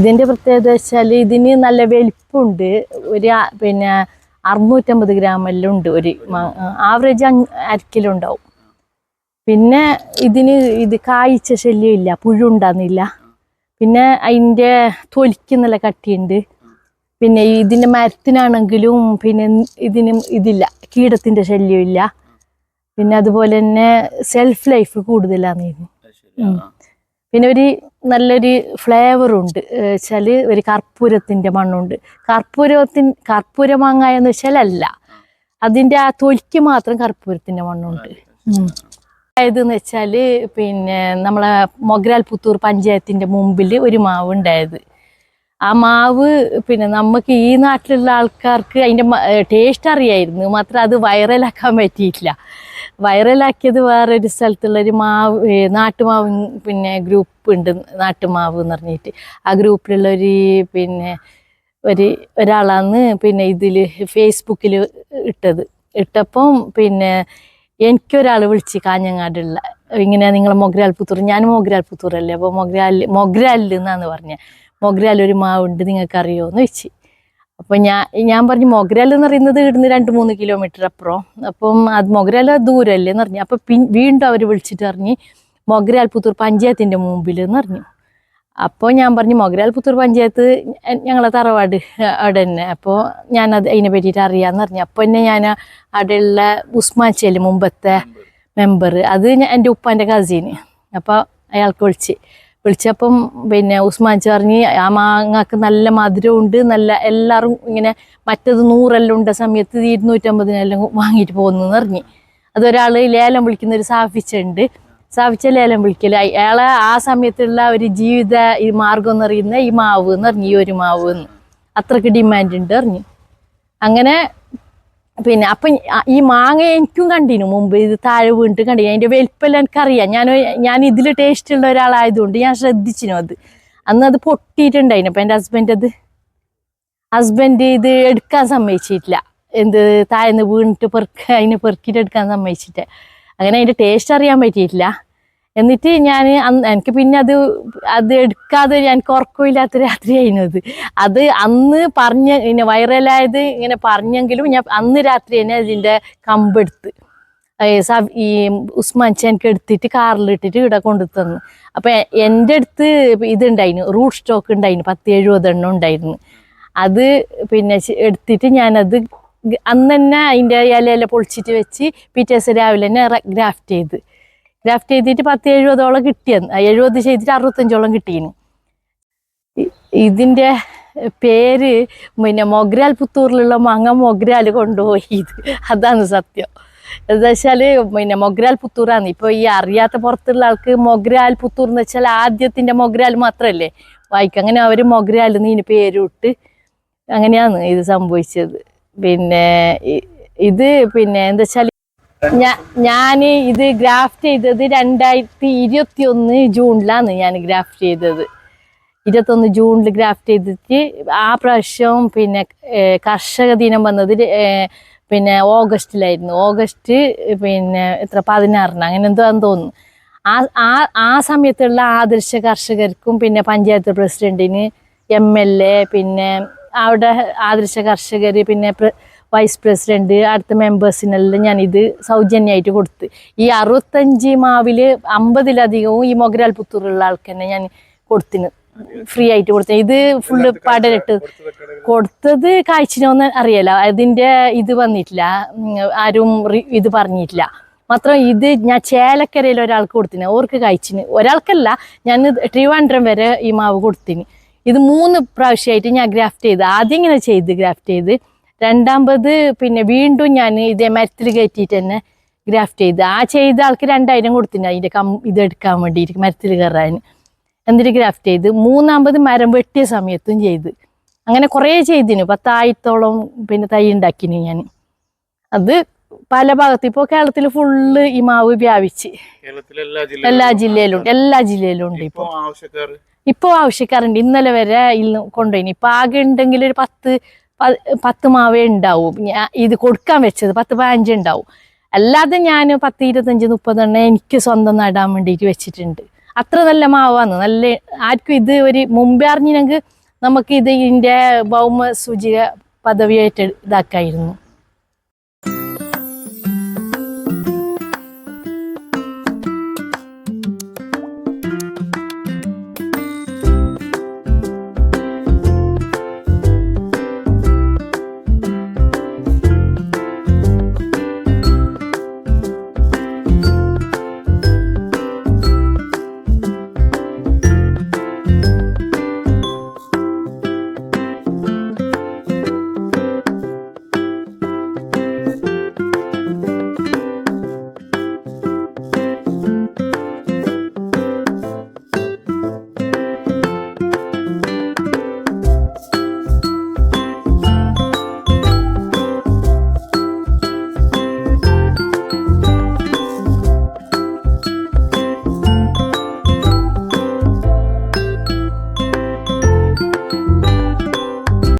ഇതിന്റെ പ്രത്യേകത വെച്ചാൽ ഇതിന് നല്ല വലിപ്പമുണ്ട് ഒരു പിന്നെ അറുന്നൂറ്റമ്പത് ഗ്രാം എല്ലാം ഉണ്ട്. ഒരു ആവറേജ് അരക്കിലോ ഉണ്ടാവും പിന്നെ ഇതിന് ഇത് കായ്ച്ച ശല്യം ഇല്ല. പുഴുണ്ടാകുന്നില്ല പിന്നെ അതിന്റെ തൊലിക്ക് നല്ല കട്ടിയുണ്ട്. പിന്നെ ഇതിന്റെ മരത്തിനാണെങ്കിലും പിന്നെ ഇതിന് ഇതില്ല. കീടത്തിന്റെ ശല്യം ഇല്ല. പിന്നെ അതുപോലെ തന്നെ സെൽഫ് ലൈഫ് കൂടുതലാന്ന്. പിന്നെ ഒരു നല്ലൊരു ഫ്ലേവറുണ്ട് വെച്ചാൽ ഒരു കർപ്പൂരത്തിന്റെ മണ്ണുണ്ട്. കർപ്പൂരത്തിൻ കർപ്പൂര മാങ്ങ എന്ന് വെച്ചാൽ അല്ല അതിന്റെ ആ തൊലിക്ക് മാത്രം കർപ്പൂരത്തിന്റെ മണ്ണുണ്ട്. ഉം. എന്ന് വെച്ചാൽ പിന്നെ നമ്മളെ മൊഗ്രാൽ പുത്തൂർ പഞ്ചായത്തിന്റെ മുമ്പിൽ ഒരു മാവ് ഉണ്ടായത്. ആ മാവ് പിന്നെ നമുക്ക് ഈ നാട്ടിലുള്ള ആൾക്കാർക്ക് അതിന്റെ ടേസ്റ്റ് അറിയായിരുന്നു. മാത്രം അത് വൈറലാക്കാൻ പറ്റിയിട്ടില്ല. വൈറലാക്കിയത് വേറൊരു സ്ഥലത്തുള്ളൊരു മാവ് നാട്ടുമാവ് പിന്നെ ഗ്രൂപ്പ് ഉണ്ട് നാട്ടുമാവ് എന്ന് പറഞ്ഞിട്ട്. ആ ഗ്രൂപ്പിലുള്ളൊരു പിന്നെ ഒരു ഒരാളാണ് പിന്നെ ഇതിൽ ഫേസ്ബുക്കിൽ ഇട്ടത്. ഇട്ടപ്പം പിന്നെ എനിക്കൊരാൾ വിളിച്ച് കാഞ്ഞങ്ങാടുള്ള ഇങ്ങനെ നിങ്ങൾ മൊഗ്രാൽ പുത്തൂർ ഞാൻ മൊഗ്രാൽ പുത്തൂറല്ലേ അപ്പോൾ മൊഗ്രാൽ മൊഗ്രാലിൽ എന്നാന്ന് പറഞ്ഞത് മൊഗ്രാൽ ഒരു മാവുണ്ട് നിങ്ങൾക്കറിയോ എന്ന് വെച്ച്. അപ്പോൾ ഞാൻ ഞാൻ പറഞ്ഞു മൊഗരല്ല എന്ന് പറയുന്നത് ഇവിടുന്ന് രണ്ട് മൂന്ന് കിലോമീറ്റർ അപ്പുറം. അപ്പം അത് മൊഗരല്ല ദൂരമല്ലേ എന്ന് പറഞ്ഞു. അപ്പോൾ പിൻ വീണ്ടും അവർ വിളിച്ചിട്ട് പറഞ്ഞ് മൊഗരാൽ പുത്തൂർ പഞ്ചായത്തിന്റെ മുമ്പിൽ എന്ന് പറഞ്ഞു. അപ്പോൾ ഞാൻ പറഞ്ഞു മൊഗരാൽ പുത്തൂർ പഞ്ചായത്ത് ഞങ്ങളെ തറവാട് അവിടെ തന്നെ. അപ്പോൾ ഞാനത് അതിനെ പറ്റിയിട്ട് അറിയാമെന്ന് പറഞ്ഞു. അപ്പോൾ തന്നെ ഞാൻ അവിടെയുള്ള ഉസ്മാൻ ചേൽ മുമ്പത്തെ മെമ്പർ അത് എന്റെ ഉപ്പാന്റെ കസീന് അപ്പോൾ അയാൾക്ക് വിളിച്ച്. വിളിച്ചപ്പം പിന്നെ ഉസ്മാൻ പറഞ്ഞ് ആ മാങ്ങക്ക് നല്ല മധുരമുണ്ട് നല്ല എല്ലാവരും ഇങ്ങനെ മറ്റത് നൂറെല്ലാം ഉണ്ട സമയത്ത് ഇരുന്നൂറ്റമ്പതിനെല്ലാം വാങ്ങിയിട്ട് പോകുന്നു പറഞ്ഞു. അതൊരാൾ ലേലം വിളിക്കുന്ന ഒരു സാഫിച്ചുണ്ട് സാഫിച്ച ലേലം വിളിക്കൽ അയ- അയാളെ ആ സമയത്തുള്ള ഒരു ജീവിത ഈ മാർഗം എന്ന് പറയുന്ന ഈ മാവ് എന്ന് പറഞ്ഞു ഈ ഒരു മാവ് എന്ന് അത്രയ്ക്ക് ഡിമാൻഡ് ഉണ്ട് പറഞ്ഞു. അങ്ങനെ പിന്നെ അപ്പം ഈ മാങ്ങ എനിക്കും കണ്ടിനു മുമ്പ് ഇത് താഴെ വീണിട്ട് കണ്ടിന്. അതിന്റെ വലിപ്പെല്ലാം എനിക്കറിയാം. ഞാൻ ഞാൻ ഇതിൽ ടേസ്റ്റ് ഉള്ള ഒരാളായതുകൊണ്ട് ഞാൻ ശ്രദ്ധിച്ചിനു അത്. അന്ന് അത് പൊട്ടിയിട്ടുണ്ടായിന്. അപ്പം എന്റെ ഹസ്ബൻഡ് അത് ഹസ്ബൻഡ് ഇത് എടുക്കാൻ സമ്മതിച്ചിട്ടില്ല. എന്ത് താഴ്ന്ന് വീണിട്ട് പെറുക്ക അതിനെ പെറുക്കിയിട്ട് എടുക്കാൻ സമ്മതിച്ചിട്ട്. അങ്ങനെ അതിന്റെ ടേസ്റ്റ് അറിയാൻ പറ്റിയിട്ടില്ല. എന്നിട്ട് ഞാൻ അന്ന് എനിക്ക് പിന്നെ അത് അത് എടുക്കാതെ എനിക്ക് ഉറക്കമില്ലാത്ത രാത്രിയായിരുന്നു അത് അത് അന്ന് പറഞ്ഞ പിന്നെ വൈറലായത് ഇങ്ങനെ പറഞ്ഞെങ്കിലും ഞാൻ അന്ന് രാത്രി തന്നെ അതിന്റെ കമ്പെടുത്ത് ഈ ഉസ്മാൻ എനിക്ക് എടുത്തിട്ട് കാറിലിട്ടിട്ട് ഇവിടെ കൊണ്ടു തന്നു അപ്പം എന്റെ അടുത്ത് ഇതുണ്ടായിരുന്നു റൂട്ട് സ്റ്റോക്ക് ഉണ്ടായിരുന്നു പത്ത് എഴുപതെണ്ണം ഉണ്ടായിരുന്നു. അത് പിന്നെ എടുത്തിട്ട് ഞാനത് അന്ന് തന്നെ അതിന്റെ ഇലയെല്ലാം പൊളിച്ചിട്ട് വെച്ച് പിറ്റേ ദിവസം രാവിലെ തന്നെ ഗ്രാഫ്റ്റ് ചെയ്ത്. ഗ്രാഫ്റ്റ് ചെയ്തിട്ട് പത്ത് എഴുപതോളം കിട്ടിയെന്ന് എഴുപത് ചെയ്തിട്ട് അറുപത്തഞ്ചോളം കിട്ടിയിന് ഇതിന്റെ പേര് പിന്നെ മൊഗ്രാൽ പുത്തൂറിലുള്ള മാങ്ങ മൊഗ്രാൽ കൊണ്ടുപോയി. ഇത് അതാണ് സത്യം. എന്താ വെച്ചാൽ പിന്നെ മൊഗ്രാൽ പുത്തൂറാണ് ഇപ്പോൾ ഈ അറിയാത്ത പുറത്തുള്ള ആൾക്ക് മൊഗ്രാൽ പുത്തൂർ എന്ന് വെച്ചാൽ ആദ്യത്തിന്റെ മൊഗ്രാൽ മാത്രമല്ലേ വായിക്കും. അങ്ങനെ അവർ മൊഗ്രാൽ നീന് പേരിട്ട് അങ്ങനെയാണ് ഇത് സംഭവിച്ചത്. പിന്നെ ഇത് പിന്നെ എന്താ വെച്ചാൽ ഞാൻ ഇത് ഗ്രാഫ്റ്റ് ചെയ്തത് രണ്ടായിരത്തി ഇരുപത്തി ഒന്ന് ജൂണിലാണ് ഞാൻ ഗ്രാഫ്റ്റ് ചെയ്തത്. ഇരുപത്തൊന്ന് ജൂണിൽ ഗ്രാഫ്റ്റ് ചെയ്തിട്ട് ആ പ്രാവശ്യം പിന്നെ കർഷക ദിനം വന്നത് പിന്നെ ഓഗസ്റ്റിലായിരുന്നു. ഓഗസ്റ്റ് പിന്നെ എത്ര? പതിനാറിന്. അങ്ങനെ എന്തോ ആണെന്ന് തോന്നുന്നു. ആ ആ ആ സമയത്തുള്ള ആദർശ കർഷകർക്കും പിന്നെ പഞ്ചായത്ത് പ്രസിഡന്റിന് എം എൽ എ പിന്നെ അവിടെ ആദർശ കർഷകർ പിന്നെ വൈസ് പ്രസിഡന്റ് അടുത്ത മെമ്പേഴ്സിനെല്ലാം ഞാനിത് സൗജന്യമായിട്ട് കൊടുത്ത്. ഈ അറുപത്തഞ്ച് മാവിൽ അമ്പതിലധികവും ഈ മൊഗരാൽ പുത്തൂറുള്ള ആൾക്ക് തന്നെ ഞാൻ കൊടുത്തിന്. ഫ്രീ ആയിട്ട് കൊടുത്തു. ഇത് ഫുള്ള് പടരട്ട് കൊടുത്തത് കാഴ്ചനോന്ന് അറിയില്ല. അതിന്റെ ഇത് വന്നിട്ടില്ല. ആരും ഇത് പറഞ്ഞിട്ടില്ല. മാത്രം ഇത് ഞാൻ ചേലക്കരയിൽ ഒരാൾക്ക് കൊടുത്തിന്. ഓർക്ക് കഴിച്ചിന് ഒരാൾക്കല്ല ഞാൻ ട്രിവാൻഡ്രം വരെ ഈ മാവ് കൊടുത്തിന്. ഇത് മൂന്ന് പ്രാവശ്യമായിട്ട് ഞാൻ ഗ്രാഫ്റ്റ് ചെയ്ത്. ആദ്യം ഇങ്ങനെ ചെയ്ത് ഗ്രാഫ്റ്റ് ചെയ്ത് രണ്ടാമത് പിന്നെ വീണ്ടും ഞാൻ ഇതേ മരത്തിൽ കയറ്റിയിട്ട് തന്നെ ഗ്രാഫ്റ്റ് ചെയ്ത്. ആ ചെയ്ത ആൾക്ക് രണ്ടായിരം കൊടുത്തിന്. അതിന്റെ കം ഇതെടുക്കാൻ വേണ്ടിയിട്ട് മരത്തിൽ കയറാൻ. എന്നിട്ട് ഗ്രാഫ്റ്റ് ചെയ്ത്. മൂന്നാമത് മരം വെട്ടിയ സമയത്തും ചെയ്ത്. അങ്ങനെ കുറേ ചെയ്തിന്. പത്തായിരത്തോളം പിന്നെ തൈ ഉണ്ടാക്കിന് ഞാൻ. അത് പല ഭാഗത്ത് ഇപ്പോൾ കേരളത്തിൽ ഫുള്ള് ഈ മാവ് വ്യാപിച്ച്. എല്ലാ ജില്ലയിലും എല്ലാ ജില്ലയിലും ഉണ്ട് ഇപ്പൊ ഇപ്പോൾ ഇപ്പോൾ ആവശ്യക്കാരുണ്ട്. ഇന്നലെ വരെ ഇന്ന് കൊണ്ടുപോയിന്. ഇപ്പം ആകെ ഉണ്ടെങ്കിൽ ഒരു പത്ത് പത്ത് മാവേ ഉണ്ടാവും. ഞാൻ ഇത് കൊടുക്കാൻ വെച്ചത് പത്ത് പതിനഞ്ച് ഉണ്ടാവും. അല്ലാതെ ഞാൻ പത്ത് ഇരുപത്തഞ്ച് മുപ്പതെണ്ണം എനിക്ക് സ്വന്തം നടാൻ വേണ്ടിയിട്ട് വെച്ചിട്ടുണ്ട്. അത്ര നല്ല മാവാണ്. നല്ല ആർക്കും ഇത് ഒരു മുമ്പേ അറിഞ്ഞിനെങ്കിൽ നമുക്ക് ഇത് ഇതിന്റെ ഭൗമ സൂചിക പദവിയായിട്ട് ഇതാക്കായിരുന്നു.